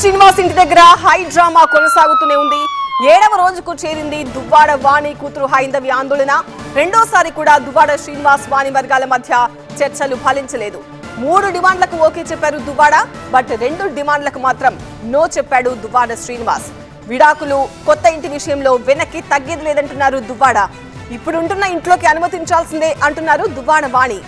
శ్రీనివాస్ ఇంటి దగ్గర high drama కొనసాగుతూనే ఉంది. ఏడవ రోజుకు చేరింది దువ్వాడ వాణి కూతురు హైందవి ఆందోళన. రెండోసారి కూడా దువ్వాడ శ్రీనివాస్ వాణి వర్గాల మధ్య చర్చలు ఫలించలేదు. మూడు డిమాండ్లకు ఓకే చెప్పారు దువ్వాడ బట్ రెండు డిమాండ్లకు మాత్రం నో చెప్పాడు దువ్వాడ శ్రీనివాస్. విడాకులు కొత్త ఇంటి విషయంలో వెనక్కి తగ్గేది లేదంటున్నారు దువ్వాడ. ఇప్పుడుంటున్న ఇంట్లోకి అనుమతించాల్సిందే అంటున్నారు దువ్వాడ వాణి.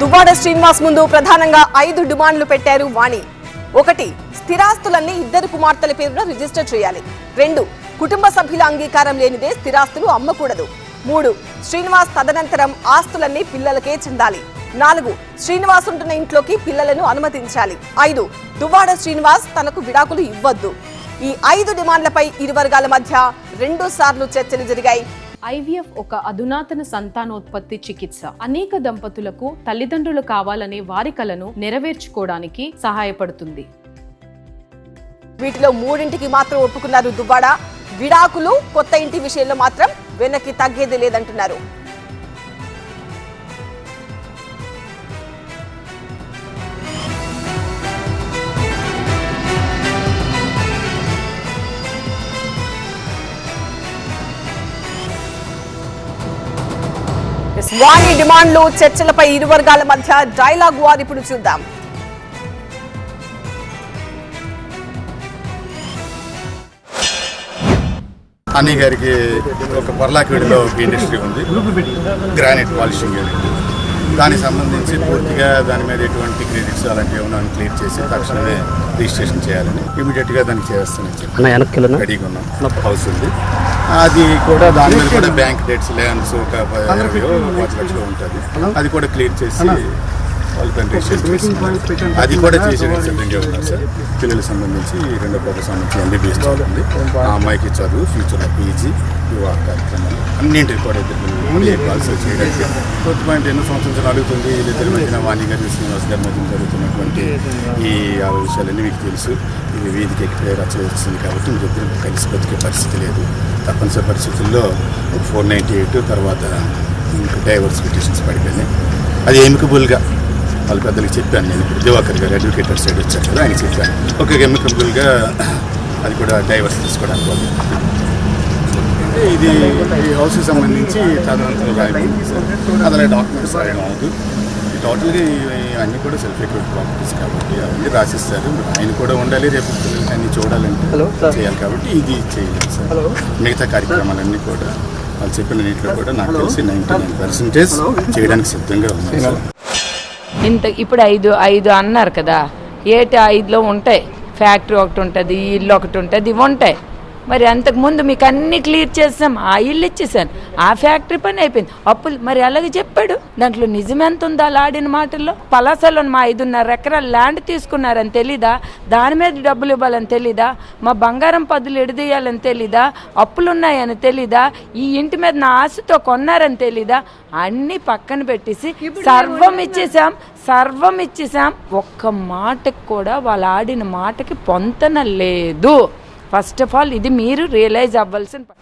దువ్వాడ శ్రీనివాస్ ముందు ప్రధానంగా ఐదు డిమాండ్లు పెట్టారు వాణి. ఒకటి స్థిరాస్తులన్నీ ఇద్దరు కుమార్తెల పేరున రిజిస్టర్ చేయాలి. రెండు కుటుంబ సభ్యుల అంగీకారం లేనిదే స్థిరాస్తులు అమ్మకూడదు. మూడు శ్రీనివాస్ తదనంతరం ఆస్తులన్నీ పిల్లలకే చెందాలి. నాలుగు శ్రీనివాస్ ఉంటున్న ఇంట్లోకి పిల్లలను అనుమతించాలి. ఐదు దువ్వాడ శ్రీనివాస్ తనకు విడాకులు ఇవ్వద్దు. ఈ ఐదు డిమాండ్లపై ఇరు వర్గాల మధ్య రెండు సార్లు చర్చలు జరిగాయి. ఐవీఎఫ్ ఒక అధునాతన సంతానోత్పత్తి చికిత్స. అనేక దంపతులకు తల్లిదండ్రులు కావాలనే వారి కలను నెరవేర్చుకోవడానికి సహాయపడుతుంది. వీటిలో మూడింటికి మాత్రం ఒప్పుకున్నారు దుబాడా విడాకులు కొత్త ఇంటి విషయంలో మాత్రం వెనక్కి తగ్గేది లేదంటున్నారు. వాణి డిమాండ్లు చర్చలపై ఇరు వర్గాల మధ్య డైలాగ్ వార్ ఇప్పుడు చూద్దాం. అన్నీ గారికి ఒక పర్లాకిడిలో ఇండస్ట్రీ ఉంది. Granite polishing unit. దానికి సంబంధించి పూర్తిగా దాని మీద ఎటువంటి క్రెడిట్స్ అలాంటివి ఏమైనా క్లియర్ చేసి తక్షణమే రిజిస్ట్రేషన్ చేయాలని ఇమీడియట్గా దానికి వెనక్కి రెడీగా ఉన్నాం. హౌస్ ఉంది. అది కూడా దాని మీద కూడా బ్యాంక్ డేట్స్ ల్యాండ్స్ ఒక ఇరవై లక్షలు ఉంటుంది. అది కూడా క్లియర్ చేసి వాళ్ళ. అది కూడా చేసేయడానికి సిద్ధంగా ఉన్నారు సార్? పిల్లలకు సంబంధించి రెండో పాపకు సంబంధించి ఎంబీబీఎస్ చదువుతుంది ఆ అమ్మాయికి చదువు ఫ్యూచర్లో పీజీ వివాహ కార్యక్రమాలు అన్నింటికి కూడా ఇద్దరు కాల్స్ చేయడానికి. కొత్త పాయింట్ ఎన్నో సంవత్సరాలు అడుగుతుంది. వీళ్ళిద్దరి మధ్యన వాణి గారి శ్రీనివాస్ గారి మధ్యన జరుగుతున్నటువంటి ఈ ఆ విషయాలన్నీ మీకు తెలుసు. ఇది వీధికి ఎక్కిపోయి రచ్చ వచ్చింది కాబట్టి మీరిద్దరు కలిసి బతికే పరిస్థితి లేదు. తప్పనిసరి పరిస్థితుల్లో ఫోర్ నైంటీ ఎయిట్ తర్వాత ఇంకా డైవర్స్ పిటిషన్స్ పడిపోయినాయి. అది ఎమికబుల్గా వాళ్ళ పెద్దలకి చెప్పాను నేను ఇప్పుడు దివాకర్ గారు అడ్వకేటర్ సైడ్ వచ్చారు కదా ఆయన చెప్పాను ఒక ఎమికబుల్గా అది కూడా డైవర్స్ తీసుకోవడానికి అంటే ఇది ఈ హౌస్కి సంబంధించి తదనంతరం రాయడం అదే డాక్యుమెంట్స్ రాయడం అవదు ఈ టోటల్గా అన్నీ కూడా సెల్ఫ్ ఎక్విడ్ ప్రాపర్టీస్ కాబట్టి అవన్నీ రాసిస్తారు ఆయన కూడా ఉండాలి రేపు అన్ని చూడాలంటే చేయాలి కాబట్టి ఇది చేయలేదు సార్ మిగతా కార్యక్రమాలన్నీ కూడా వాళ్ళు చెప్పిన నీటిలో కూడా నాకు తెలిసి నైంటీ నైన్ పర్సెంటేజ్ చేయడానికి సిద్ధంగా సార్ ఇంత ఇప్పుడు ఐదు ఐదు అన్నారు కదా. ఏటి ఐదులో ఉంటాయి? ఫ్యాక్టరీ ఒకటి ఉంటుంది ఇల్లు ఒకటి ఉంటుంది ఇవి ఉంటాయి. మరి అంతకుముందు మీకు అన్ని క్లియర్ చేసాం ఆ ఇల్లు ఇచ్చేసాను ఆ ఫ్యాక్టరీ పని అయిపోయింది. అప్పులు మరి అలాగే చెప్పాడు. దాంట్లో నిజం ఎంత ఉందో అలా ఆడిన మాటల్లో పలాసలో మా ఐదున్నర ఎకరాల ల్యాండ్ తీసుకున్నారని తెలీదా? దాని మీద డబ్బులు ఇవ్వాలని తెలీదా? మా బంగారం పదులు ఎడదీయాలని తెలీదా? అప్పులు ఉన్నాయని తెలీదా? ఈ ఇంటి మీద నా ఆశతో కొన్నారని తెలీదా? అన్ని పక్కన పెట్టేసి సర్వం ఇచ్చేసాం సర్వం ఇచ్చేసాం ఒక్క మాటకి కూడా వాళ్ళు ఆడిన మాటకి పొంతన లేదు. ఫస్ట్ ఆఫ్ ఆల్ ఇది మీరు రియలైజ్ అవ్వాల్సిన ప-